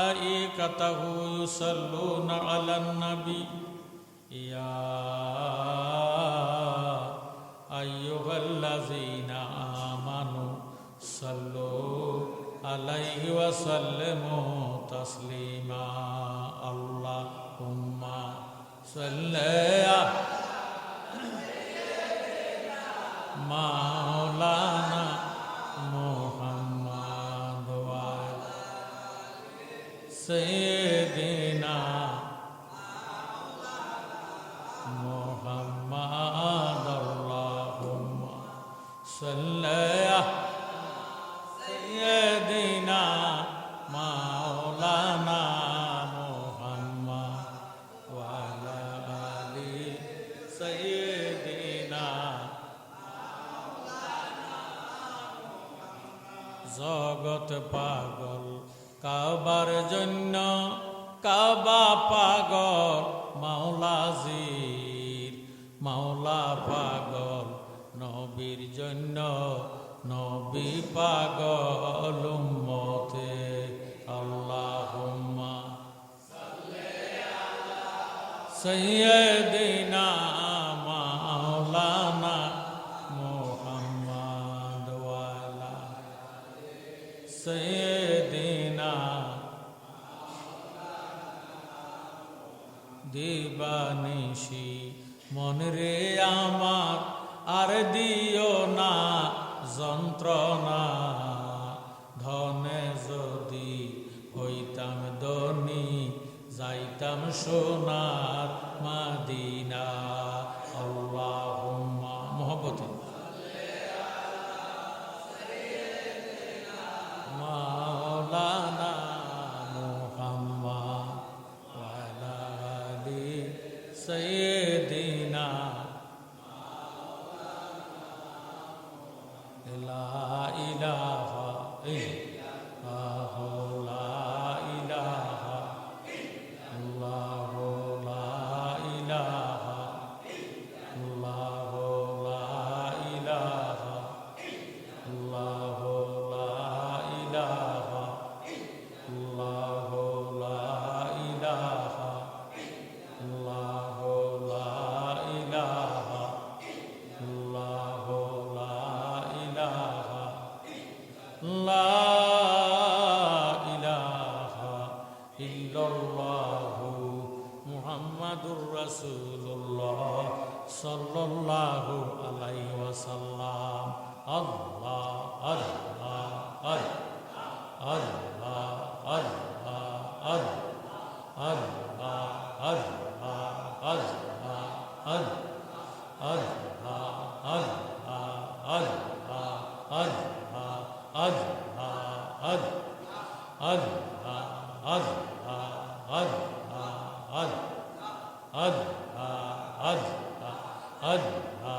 ملائكته يصلون على النبي يا أيها الذين آمنوا صلوا عليه وسلموا تسليما اللهم صل على مولانا সেদিনা মোহাম্মদ আল্লাহুম্মা সাল্লাল্লাহু সাইয়্যিদিনা মাওলানা মোহাম্মদ ওয়া আলা আলি সাইয়্যিদিনা মাওলানা মোহাম্মদ। জগত পা কাবার জন্য কাবা পাগল মাওলাজির মাওলা পাগল নবীর জন্য নবী পাগল উম্মতে। আল্লাহুম্মা সৈয়দিনা মন রে আমার, আর দিও না যন্ত্রণা। ধনে যদি হইতাম ধনী, যাইতাম সোনার মাদিনা। আল্লাহুম্মা মোহব্বতে। মাওলানা মুহাম্মদ ওয়ালা love. Allah,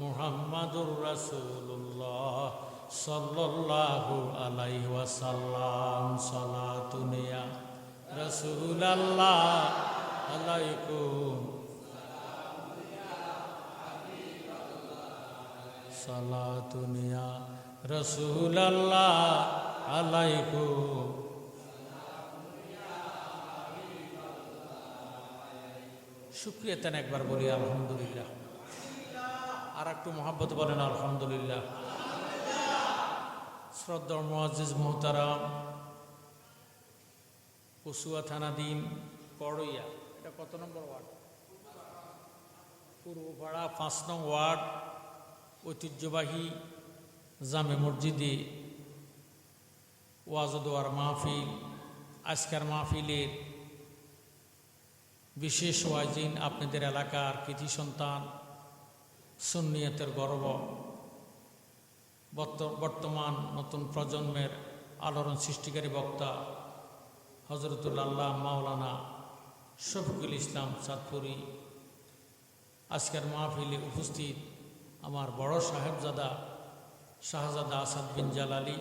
মুহাম্মাদুর রাসূলুল্লাহ সাল্লাল্লাহু আলাইহি ওয়াসাল্লাম সালাতুন ইয়া রাসূলাল্লাহ আলাইকুম সালাতুন ইয়া রাসূলাল্লাহ আলাইকুম। শুক্রিয়া তেন একবার বলি, আলহামদুলিল্লাহ। আর একটু মহাব্বত বলেন, আলহামদুলিল্লাহ। শ্রদ্ধর মোয়াজিজ মোহতারাম, কসুয়া থানাধীন করইয়া এটা কত নম্বর ওয়ার্ড? পূর্বপাড়া পাঁচ নং ওয়ার্ড, ঐতিহ্যবাহী জামে মসজিদে ওয়াজদোয়ার মাহফিল, আজকের মাহফিলের বিশেষ ওয়াজিন আপনাদের এলাকার কৃতি সন্তান, সুন্নিয়তের গর্ব, বর্ত- বর্তমান নতুন প্রজন্মের আলোড়ন সৃষ্টিকারী বক্তা হজরতুল্লাহ মাওলানা শফিকুল ইসলাম চাঁদপুরি। আজকের মাহফিলে উপস্থিত আমার বড় সাহেবজাদা শাহজাদা আসাদ বিন জালালি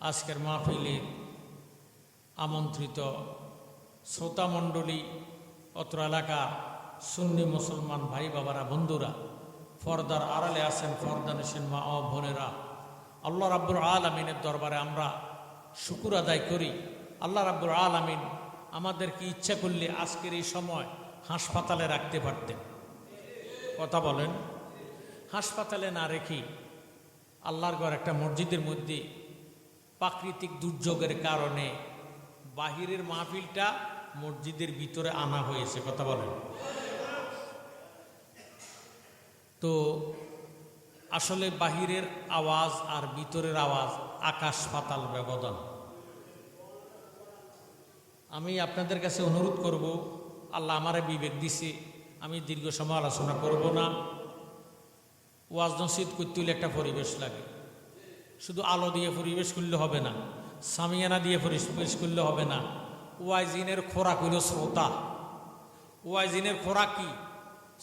আজকের মাহফিলের আমন্ত্রিত শ্রোতামণ্ডলী অত্র এলাকা সুন্নি মুসলমান ভাই বাবারা, বন্ধুরা, ফর্দার আড়ালে আছেন ফর্দা নেছেন মা ও বোনেরা। আল্লাহ রাব্বুর আলমিনের দরবারে আমরা শুকুর আদায় করি। আল্লাহ রাব্বুর আলমিন আমাদেরকে ইচ্ছা করলে আজকের এই সময় হাসপাতালে রাখতে পারতেন। কথা বলেন। হাসপাতালে না রেখে আল্লাহর ঘর একটা মসজিদের মধ্যে প্রাকৃতিক দুর্যোগের কারণে বাহিরের মাহফিলটা মসজিদের ভিতরে আনা হয়েছে, কথা বলেন। তো আসলে বাহিরের আওয়াজ আর ভিতরের আওয়াজ আকাশ পাতাল ব্যবধান। আমি আপনাদের কাছে অনুরোধ করব, আল্লাহ আমারে বিবেক দিছে, আমি দীর্ঘ সময় আলোচনা করব না। ওয়াজ নসিদ করতে হলে একটা পরিবেশ লাগে। শুধু আলো দিয়ে পরিবেশ করলে হবে না, সামিয়ানা দিয়ে পরিবেশ করলে হবে না। ওয়াইজিনের খোরাক হইল শ্রোতা। ওয়াইজিনের খোরাক কি?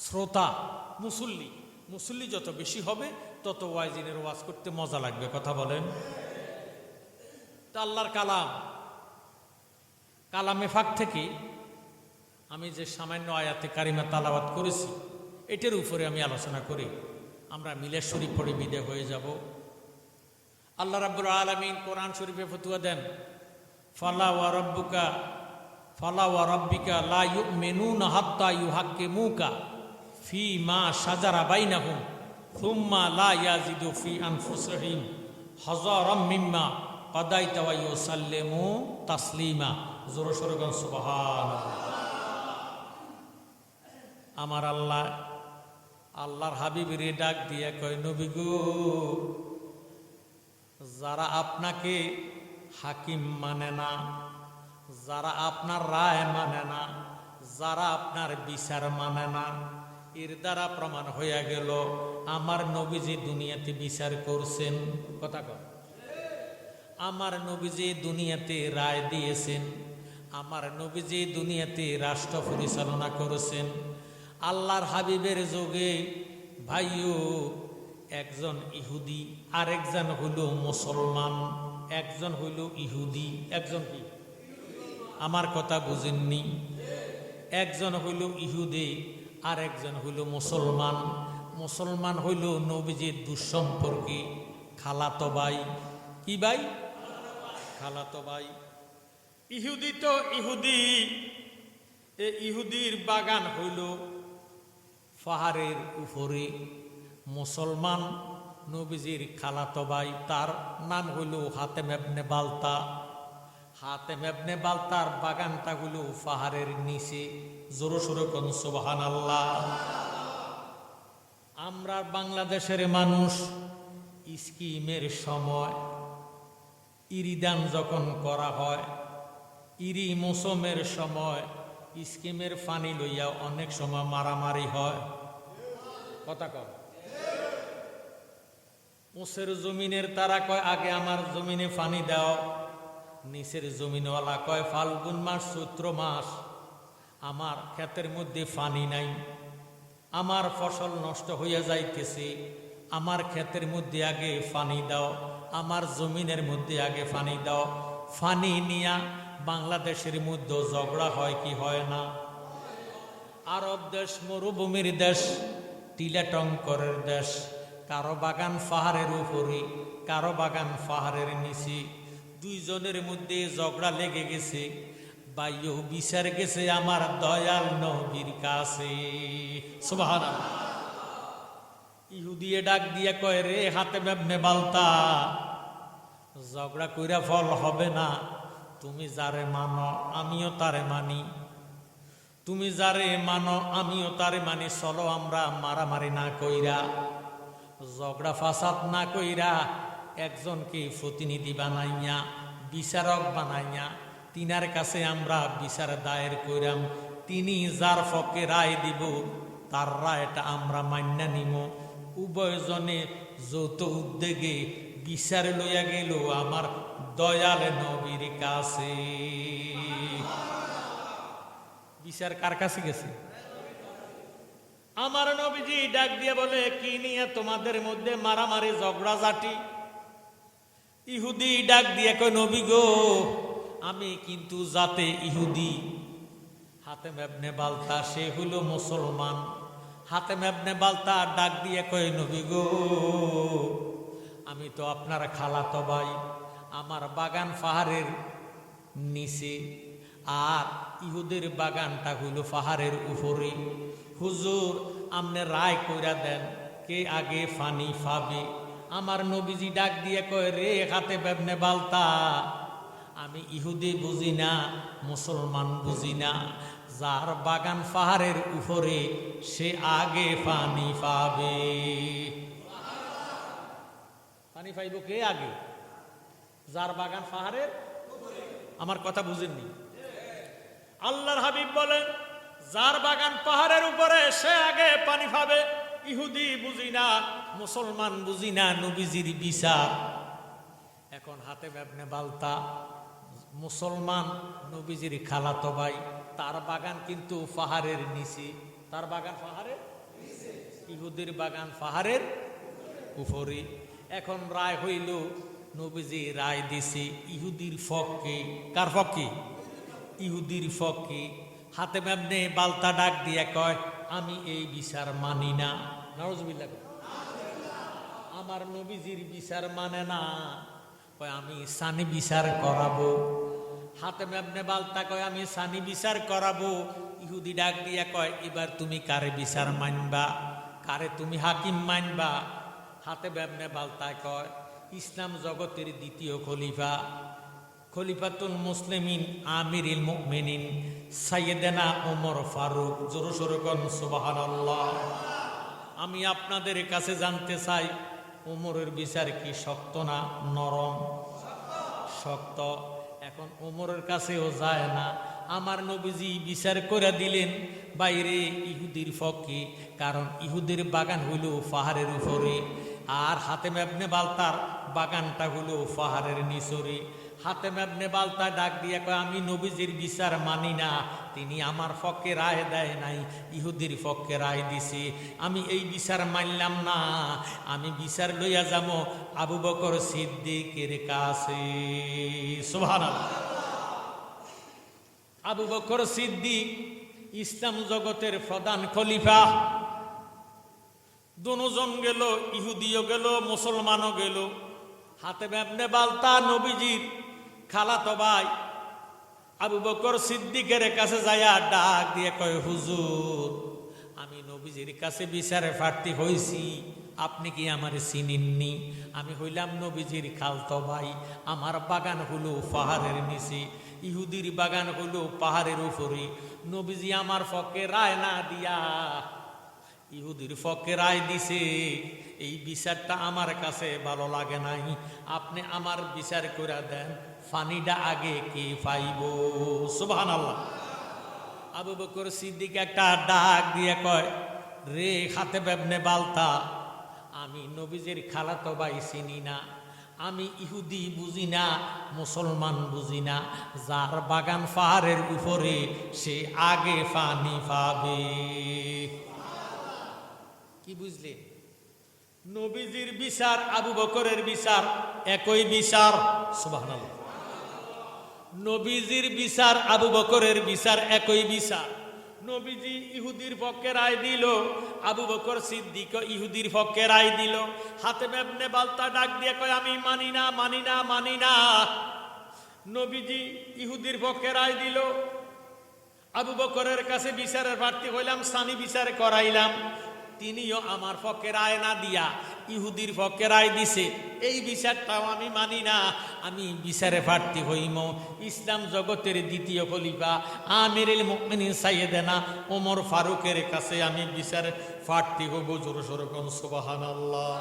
শ্রোতা, মুসল্লি। মুসল্লি যত বেশি হবে, তত ওয়াইজিনের ওয়াজ করতে মজা লাগবে, কথা বলেন। তা আল্লাহর কালাম। কালামে ফাঁক থেকে আমি যে সামান্য আয়াতে কারিমা তালাবাত করেছি, এটার উপরে আমি আলোচনা করি। আমরা মিলের শরীফ পড়ে বিদে হয়ে যাব। আল্লাহ রাব্বুল আলমিন কোরআন শরীফে ফতুয়া দেন, ফালা ওয়া রব্বুকা, ফালা ওয়া রব্বিকা লা ইউমিনুনা হাত্তা ইউহাক্কিমুকা ফি মা শাজারা বাইনাহুম থুম্মা লা ইয়াজিদু ফি আনফুসিহিম হাজারাম মিম্মা কাদাইতা ওয়া ইউসাল্লিমু তাসলিমা। জোরে সোরে গান আমার আল্লাহ, আল্লাহর হাবিবিরে ডাক দিয়ে কয়, নবী গো যারা আপনাকে হাকিম মানে না, যারা আপনার রায় মানে না, যারা আপনার বিচার মানে না, এর দ্বারা প্রমাণ হইয়া গেল, আমার নবীজি দুনিয়াতে বিচার করছেন। কথা কর আমার নবীজি দুনিয়াতে রায় দিয়েছেন, আমার নবীজি দুনিয়াতে রাষ্ট্র পরিচালনা করেছেন। আল্লাহর হাবিবের যোগে ভাইও একজন ইহুদি আর একজন হইল মুসলমান, একজন হইল ইহুদি। একজন কি? আমার কথা বুঝেননি। একজন হইল ইহুদি আর একজন হইল মুসলমান। মুসলমান হইল নবীজির দুঃসম্পর্কে। খালাতো ভাই। কি ভাই? খালাতো ভাই। ইহুদি তো ইহুদি। এ ইহুদির বাগান হইল পাহাড়ের উপরে। মুসলমান নবীজির খালাতো ভাই, তার নাম হইল হাতে মেবনে বালতা। হাতে মেবনে বালতার বাগানটা হইল পাহাড়ের নিচে। জোরো সোরো কোন সুবাহান আল্লাহ আমরা বাংলাদেশের মানুষ, স্কিমের সময় ইরিদান যখন করা হয়, ইরি মৌসুমের সময় স্কিমের পানি লইয়া অনেক সময় মারামারি হয়। কথা কম উঁচের জমিনের তারা কয়, আগে আমার জমিনে পানি দাও। নিচের জমিনওয়ালা কয়, ফাল্গুন মাস, চৈত্র মাস, আমার ক্ষেতের মধ্যে পানি নাই। আমার ফসল নষ্ট হইয়া যাইতেছে। আমার ক্ষেতের মধ্যে আগে পানি দাও। আমার জমিনের মধ্যে আগে পানি দাও। পানি নিয়া বাংলাদেশের মধ্যে ঝগড়া হয় কি হয় না? আরব দেশ মরুভূমির দেশ, টিলাটঙ্করের দেশ। কারও বাগান পাহাড়ের উপরে কারও বাগান পাহাড়ের নিচে। দুইজনের মধ্যে ঝগড়া লেগে গেছে। বাইও বিচার গেছে আমার দয়াল নবীর কাছে। ইহুদিয়ে ডাক দিয়া কয়, রে হাতে মেবনে বালতা ঝগড়া কইরা ফল হবে না। তুমি যারে মানো, আমিও তারে মানি। তুমি যারে মানো, আমিও তারে মানি। চলো আমরা মারামারি না কইরা ঝগড়া ফাসাদ না কইরা একজনকে প্রতিনিধি বানাইয়া, বিচারক বানাইয়া, তিনার কাছে আমরা বিচার দায়ের কইরাম, তিনি যার ফকে রায় দিব, তার রায়টা আমরা মান্য নিম। উভয়জনে যৌথ উদ্যোগে বিচার লইয়া গেল আমার দয়াল নবীর কাছে। বিচার কার কাছে গেছে? আমার নবীজি ডাক দিয়ে বলে, কি নিয়ে তোমাদের মধ্যে মারামারি ঝগড়াঝাটি ইহুদি ডাক দিয়ে কয়, নবী গো, আমি কিন্তু যাতে ইহুদি। হাতে মেবনে বালতা, সে হলো মুসলমান। হাতে মেবনে বালতা, ডাক দিয়ে কয়, নবী গো, আমি তো আপনার খালাতো ভাই। আমার বাগান পাহাড়ের নিচে, আর ইহুদের বাগানটা হইল পাহাড়ের উপরে। হুজুর আমনে রায় কইরা দেন, কে আগে ফানি ফাবে? আমার নবীজি ডাক দিয়ে কয়, রে হাতে বেবনে বালতা। আমি ইহুদি বুঝি না, মুসলমান বুঝি না, যার বাগান পাহাড়ের উপরে সে আগে পানি পাবে পানি পাইব কে আগে? যার বাগান পাহাড়ের আমার কথা বুঝেননি? আল্লাহর হাবিব বলেন যার বাগান পাহাড়ের উপরে, সে আগে পানি পাবে ইহুদি বুঝি না, মুসলমান বুঝি না, নবীজির বিচার। এখন হাতে ব্যবনে বালতা। মুসলমান, নবীজির খালাতো ভাই। তার বাগান কিন্তু পাহাড়ের নিচে। তার বাগান পাহাড়ের ইহুদির বাগান পাহাড়ের উপরে। এখন রায় হইল, নবীজি রায় দিছে ইহুদির ফককে। কার ফককে? ইহুদির ফককে। হাতে ম্যামনে বালতা ডাক দিয়ে কয়, আমি এই বিচার মানি না। নরজবিল্লা আমার নবীজির বিচার মানে না। কয়, আমি সানি বিচার করাবো। হাতে ম্যামনে বালতা কয়, আমি সানি বিচার করাবো। ইহুদি ডাক দিয়া কয়, এবার তুমি কারে বিচার মানবা? কারে তুমি হাকিম মানবা? হাতে ব্যামনে বালতায় কয়, ইসলাম জগতের দ্বিতীয় খলিফা। খলিফাতুল মুসলিমিন, আমিরিল মুমিনিন, সাইয়েদেনা ওমর ফারুক, জোর সরকন সুবহানাল্লাহ। আমি আপনাদের কাছে জানতে চাই, ওমরের বিচার কি শক্ত না নরম? শক্ত। এখন ওমরের কাছেও যায় না। আমার নবীজি বিচার করে দিলেন, বাইরে ইহুদির ফকে, কারণ ইহুদের বাগান হইল পাহাড়ের উপরে, আর হাতে মেবনে বালতার বাগানটা হইল পাহাড়ের নিচরে। হাতে মেবনে বালতা ডাক দিয়ে কয়, আমি নবীজির বিচার মানি না। তিনি আমার পক্ষে রায় দেয় নাই, ইহুদির পক্ষে রায় দিছে। আমি এই বিচার মানলাম না। আমি বিচার লইয়া যাব আবু বকর সিদ্দিকের কাছে। আবু বকর সিদ্দিক ইসলাম জগতের প্রধান খলিফা। দুজন গেল, ইহুদিও গেল, মুসলমানও গেল। হাতে ব্যাপনে বালতা নবীজির খালাতো ভাই, আবু বকর সিদ্দিকের কাছে যাইয়া ডাক দিয়ে কয়, হুজুর, আমি নবীজির কাছে বিচারে প্রার্থী হয়েছি আপনি কি আমার চিনিননি? আমি হইলাম নবীজির খালতো ভাই। আমার বাগান হলো পাহাড়ের নিচে, ইহুদির বাগান হলো পাহাড়ের উপরে। নবীজি আমার পক্ষে রায় না দিয়া ইহুদির পক্ষে রায় দিছে। এই বিচারটা আমার কাছে ভালো লাগে নাই। আপনি আমার বিচার করে দেন। ফানিটা আগে কে পাইব? সুবহান আল্লাহ আবু বকর সিদ্দিক একটা ডাক দিয়ে কয়, রে হাতে বেবনে বালতা, আমি নবীজের খালাতো ভাই চিনি না, আমি ইহুদি বুঝি না, মুসলমান বুঝি না, যার বাগান পাহাড়ের উপরে সে আগে পানি পাবে। কি বুঝলে? নবীজির বিচার, আবু বকরের বিচার, একই বিচার। সুবহানাল্লাহ। নবীজির বিচার, আবু বকরের বিচার, একই বিচার। নবীজি ইহুদির পক্ষে রায় দিল, আবু বকর সিদ্দিক ইহুদির পক্ষে রায় দিল। হাতে মেবনে বালতা ডাক দিয়ে কয়, আমি মানি না মানি না মানি না। নবীজি ইহুদির পক্ষে রায় দিল। আবু বকরের কাছে বিচারের প্রার্থী হইলাম সানি বিচার করাইলাম। তিনিও আমার পক্ষে রায় না দিয়া ইহুদির পক্ষে রায় দিছে। এই বিচারটাও আমি মানি না। আমি বিচারে প্রার্থী হইম। ইসলাম জগতের দ্বিতীয় খলিফা আমির মুকমিনিন সাইয়েদেনা ওমর ফারুকের কাছে আমি বিচারে প্রার্থী হব জোর সরকম সুবাহান আল্লাহ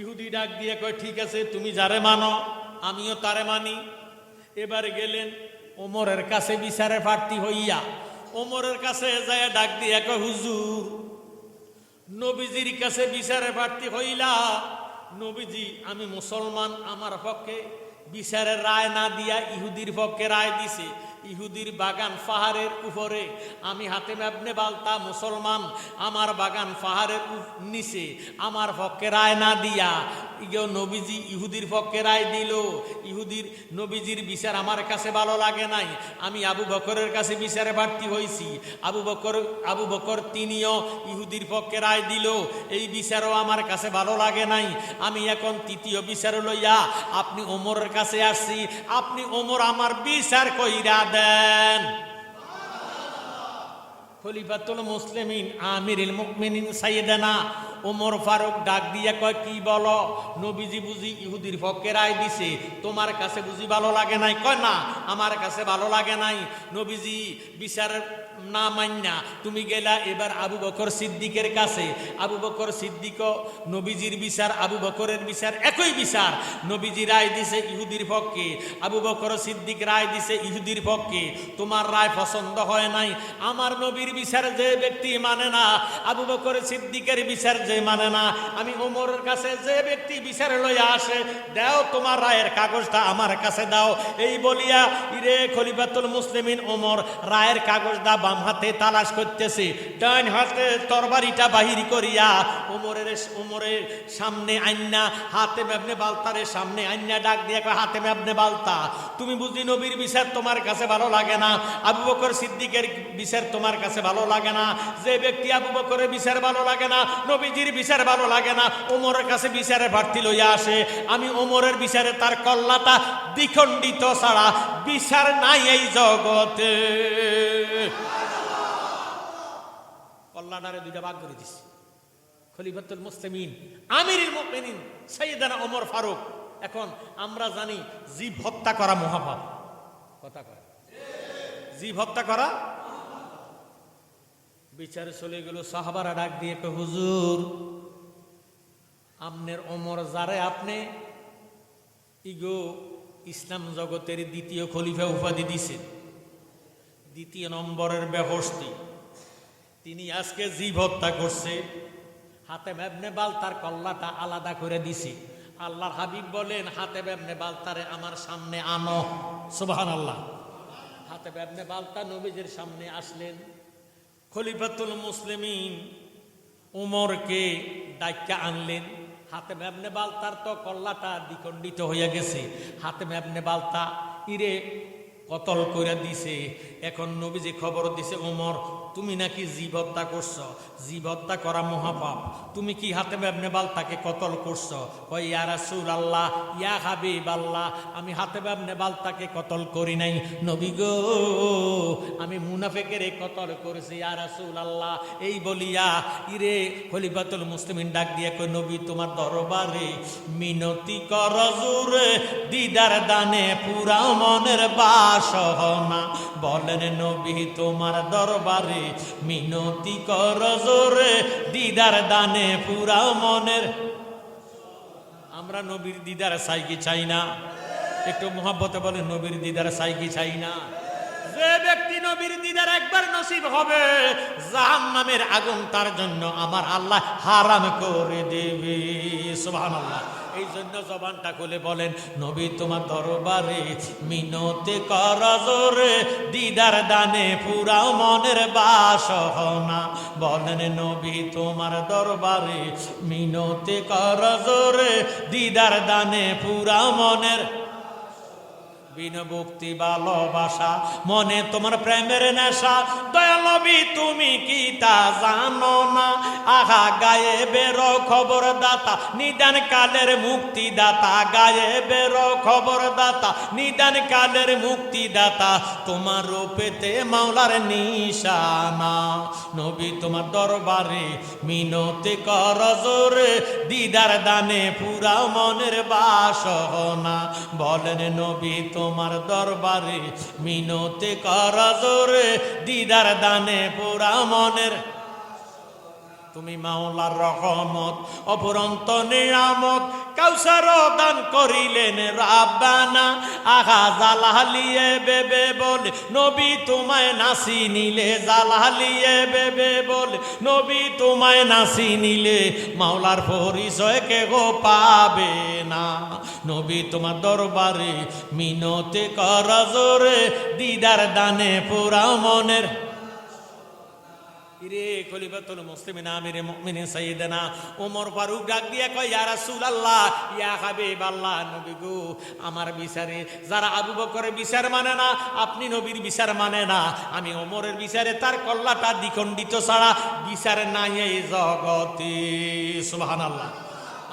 ইহুদি ডাক দিয়ে কয়, ঠিক আছে, তুমি যারে মানো, আমিও তারে মানি। এবার গেলেন ওমরের কাছে বিচারে প্রার্থী হইয়া ওমরের কাছে যায় ডাক দিয়ে কয়, হুজুর, নবীজির কাছে বিচারে প্রার্থী হইলা। নবীজি, আমি মুসলমান, আমার পক্ষে বিচারের রায় না দিয়া ইহুদির পক্ষে রায় দিছে। ইহুদির বাগান পাহাড়ের উপরে। আমি হাতে ম্যাবনে বালতা মুসলমান, আমার বাগান পাহাড়ের নিচে। আমার পক্ষে রায় না দিয়া ইগেও নবীজি ইহুদির পক্ষে রায় দিল। ইহুদির নবীজির বিচার আমার কাছে ভালো লাগে নাই। আমি আবু বকরের কাছে বিচারে প্রার্থী হয়েছি আবু বকর আবু বকর তিনিও ইহুদির পক্ষে রায় দিল। এই বিচারও আমার কাছে ভালো লাগে নাই। আমি এখন তৃতীয় বিচার লইয়া আপনি ওমরের কাছে আসছি। আপনি ওমর আমার বিচার কইরা দেন। খলিফাতুল মুসলিমিন, আমিরুল মুকমিনিন সাইয়েদানা ওমর ফারুক ডাক দিয়া কয়, কি বলো? নবীজি বুঝি ইহুদির পক্ষে রায় দিছে। তোমার কাছে বুঝি ভালো লাগে নাই? কয়, না, আমার কাছে ভালো লাগে নাই। নবীজি বিচার না মান্না তুমি গেলা এবার আবু বকর সিদ্দিকের কাছে। আবু বকর সিদ্দিক নবীজির বিচার, আবু বকরের বিচার একই বিচার। নবীজি রায় দিছে ইহুদির পক্ষে। আবু বকর সিদ্দিক রায় দিছে ইহুদির পক্ষে। তোমার রায় পছন্দ হয় নাই। আমার নবীর বিচার যে ব্যক্তি মানে না, আবু বকর সিদ্দিকের বিচার যে মানে না, আমি ওমরের কাছে যে ব্যক্তি বিচার লইয়া আসে, দাও তোমার রায়ের কাগজটা আমার কাছে দাও। এই বলিয়া, ইরে খলিফাতুল মুসলিমিন ওমর, রায়ের কাগজটা বাম হাতে তালাশ করতেছে। ডান হাতে তরবারিটা বাহির করিয়া ওমরের ওমরের সামনে আইনা, হাতে মেবনে বালতারের সামনে আইনা ডাক দিয়ে হাতে মেবনে বালতা, তুমি বুঝি নবীর বিচার তোমার কাছে ভালো লাগে না? আবু বকর সিদ্দিকের বিচার তোমার কাছে ভালো লাগে না? যে ব্যক্তি আবু বকরের বিচার ভালো লাগে না, নবীজির বিচার ভালো লাগে না ওমরের কাছে বিচারে প্রার্থী লইয়া আসে। আমি ওমরের বিচারে তার কল্লাটা দ্বিখণ্ডিত ছাড়া বিচার নাই এই জগতে। কল্লাটারে দুইটা ভাগ করে দিছি। খলিফাতুল মুসলিমিন আমিরুল মুমিনিন সাইয়েদানা ওমর ফারুক। এখন আমরা জানি জীব হত্যা করা মহাপাপ। কথা কয়। জীব হত্যা করা বিচারে চলে গেল সাহাবারা ডাক দিয়ে কয়, হুজুর আমনের ওমর যারে আপনি ইগো ইসলাম জগতের দ্বিতীয় খলিফা উপাধি দিছে দ্বিতীয় নম্বরের ব্যবস্থি তিনি আজকে জীব হত্যা করছে। হাতে মেবনে বাল তার কল্লাটা আলাদা করে দিছি। আল্লাহর হাবিব বলেন হাতে বেবনে বালতারে আমার সামনে আনো। সুবহান আল্লাহ হাতে বেবনে বালতা নবীজির সামনে আসলেন। খলিফাতুল মুসলিমিন উমরকে ডাক্কা আনলেন। হাতে মেবনে বালতার তো কল্লাটা দ্বিখণ্ডিত হইয়া গেছে। হাতে মেবনে বালতা ইরে কতল করে দিছে। এখন নবীজি খবর দিছে, উমর তুমি নাকি জীব হত্যা করছ? জীব হত্যা করা মহাপাপ। তুমি কি হাতে মেবনে বালতাকে কতল করছ? কই ইয়া রাসূল আল্লাহ ইয়া হাবিব আল্লাহ আমি হাতে মেবনে বালতাকে কতল করি নাই। নবী গো, আমি মুনাফেকের কতল করেছি, ইয়া রাসূল আল্লাহ এই বলিয়া ইরে খলিফাতুল মুসলিমিন ডাক দিয়ে কই নবী, তোমার দরবারে মিনতি কর জোরে দিদার দানে পুরা মনের বাসনা। বলেন, নবী, তোমার দরবারে মিনতি কর জোরে, দিদার দানে পুরা মনের। আমরা নবীর দিদার সাইকি চাই না? একটু মোহাব্বতে বলে নবীর দিদার সাইকি চাই না? যে ব্যক্তি নবীর দিদার একবার নসিব হবে, জাহান্নামের আগুন তার জন্য আমার আল্লাহ হারাম করে দেবে। সুবহানাল্লাহ। এই জন্য জবানটা খুলে বলেন, নবী তোমার দরবারে মিনতে কর জোরে, দিদার দানে পুরাও মনের বাসনা। বলেন, নবী তোমার দরবারে মিনতে কর জোরে, দিদার দানে পুরাও মনের বিনভক্তি ভালোবাসা, মনে তোমার প্রেমের নেশা। দয়ালবি, তুমি কি তা জানো না? আহা, গায়ে বেরো খবর দাতা নিদান কালের মুক্তি দাতা গায়ে বেরো খবর দাতা নিদান কালের মুক্তি দাতা তোমার রূপেতে মাওলার নিশানা। নবী তোমার দরবারে মিনতে কর জোরে, দিদার দানে পুরা মনের বাসনা। বলেন নবী তোমার দরবারে মিনতে করা জোরে। দিদার দানে পোড়া মনের তুমি মাওলার রহমত অপরন্ত নিয়ামত কাউসার দান করিলেন রাব্বানা। আহা জালালিয়ে বেবে বলে, নবী তোমায় নাসি নিলে। জালালিয়ে বেবে বলে, নবী তোমায় নাসি নিলে। মাওলার পরিচয় কে গো পাবে না। নবী তোমার দরবারে মিনতে কর জোরে, দিদার দানে পুরা মনের ইরে খলিফাতুল মুসলিমিন, আমিরে মুমিনিন, সাইয়েদনা ওমর ফারুক ডাক দিয়ে কয়, ইয়া রাসূলুল্লাহ, ইয়া হাবিব আল্লাহ নবী গো, আমার বিচারে যারা আবু বকরের বিচার মানে না, আপনি নবীর বিচার মানে না। আমি ওমরের বিচারে তার কল্লাটা দ্বিখণ্ডিত ছাড়া বিচার নাই এই জগতে। সুবহানাল্লাহ।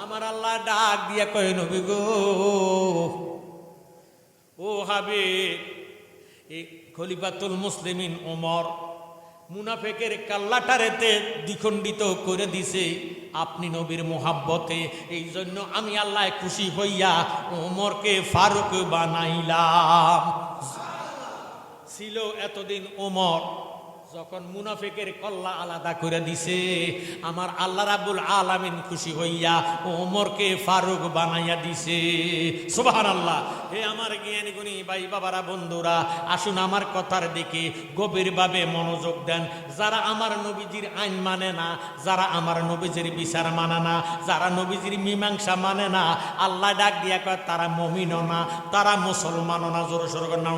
আমার আল্লাহ ডাক দিয়ে কয়, নবী গো, ও হাবিব, এই খলিফাতুল মুসলিমিন ওমর মুনাফেকের কাল্লাটারেতে দ্বিখণ্ডিত করে দিছে, আপনি নবীর মোহাব্বতে, এই জন্য আমি আল্লাহ খুশি হইয়া ওমরকে ফারুক বানাইলাম। ছিল এতদিন ওমর। যখন মুনাফিকের কল্লা আলাদা করে দিছে, আমার আল্লাহ রাবুল আলামিন খুশি হইয়া ওমরকে ফারুক বানাইয়া দিছে। সুবাহান আল্লাহ হে আমার জ্ঞানী গুণী ভাই বাবারা, বন্ধুরা, আসুন আমার কথার দিকে গভীরভাবে মনোযোগ দেন। যারা আমার নবীজির আইন মানে না, যারা আমার নবীজির বিচার মানে না, যারা নবীজির মীমাংসা মানে না, আল্লাহ ডাক দিয়া কয়, তারা মমিনও না, তারা মুসলমানও না জোর সরগর নাম